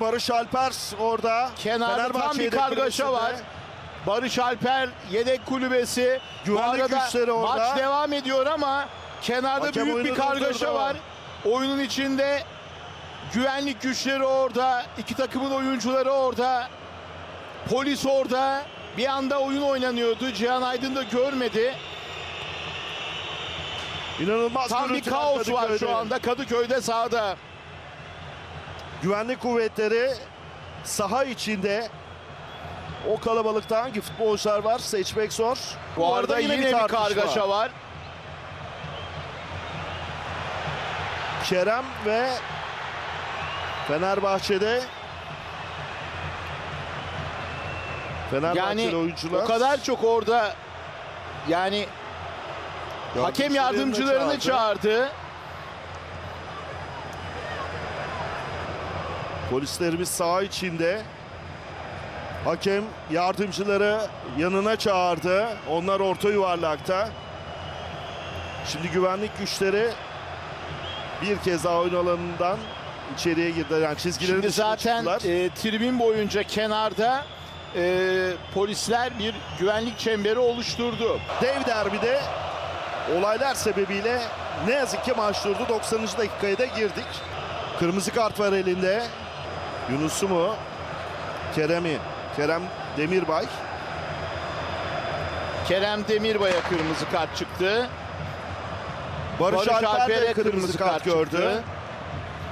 Barış Alper orada. Kenarda tam bir kargaşa var. Barış Alper yedek kulübesi. Bu Güvenlik arada güçleri orada. Maç devam ediyor ama kenarda Hakem büyük bir kargaşa var. Oyunun içinde güvenlik güçleri orada. iki takımın oyuncuları orada. Polis orada. Bir anda oyun oynanıyordu. Cihan Aydın da görmedi. İnanılmaz Tam bir kaos var Kadıköy'de. şu anda Kadıköy'de sahada. Güvenlik kuvvetleri saha içinde. O kalabalıkta hangi futbolcular var seçmek zor. Bu arada yine, bir tartışma. kargaşa var. Kerem ve Fenerbahçe'de Fenerbahçeli Yani oyuncular o kadar çok orada yani hakem yardımcılarını çağırdı. Polislerimiz saha içinde. Hakem yardımcıları yanına çağırdı. Onlar orta yuvarlakta. Şimdi güvenlik güçleri bir kez daha oyun alanından içeriye girdiler. Yani çizgilerin Şimdi zaten çıktılar. e, tribün boyunca kenarda e, polisler bir güvenlik çemberi oluşturdu. Dev derbide olaylar sebebiyle ne yazık ki maç durdu. 90. dakikaya da girdik. Kırmızı kart var elinde. Yunus'u mu? Kerem'i. Kerem Demirbay. Kerem Demirbay'a kırmızı kart çıktı. Barış, Barış Alper Alper'e de kırmızı, kart, gördü. çıktı.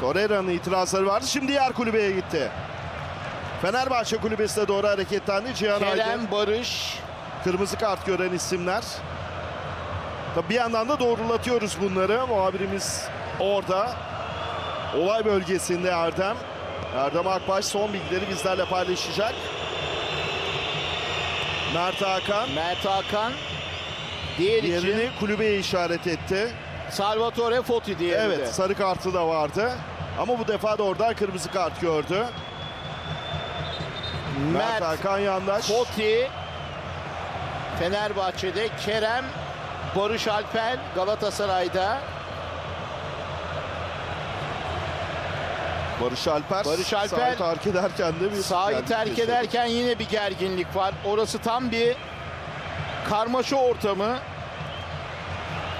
Torreira'nın itirazları vardı. Şimdi diğer kulübeye gitti. Fenerbahçe kulübesine doğru hareketlendi. Cihan Aydın. Kerem Barış Kırmızı kart gören isimler. Tabii bir yandan da doğrulatıyoruz bunları. Muhabirimiz orada. Olay bölgesinde Erdem. Erdem Akbaş son bilgileri bizlerle paylaşacak. Mert Hakan Mert Hakan diğer için diğerini kulübeye işaret etti. Salvatore Foti de. Evet sarı kartı da vardı. Ama bu defa da oradan kırmızı kart gördü. Mert, Mert Hakan yandaş. Foti Fenerbahçe'de Kerem Barış Alper Galatasaray'da Barış Alper. Barış Alper sahayı terk ederken de bir sahayı terk ederken yine bir gerginlik var. Orası tam bir karmaşa ortamı.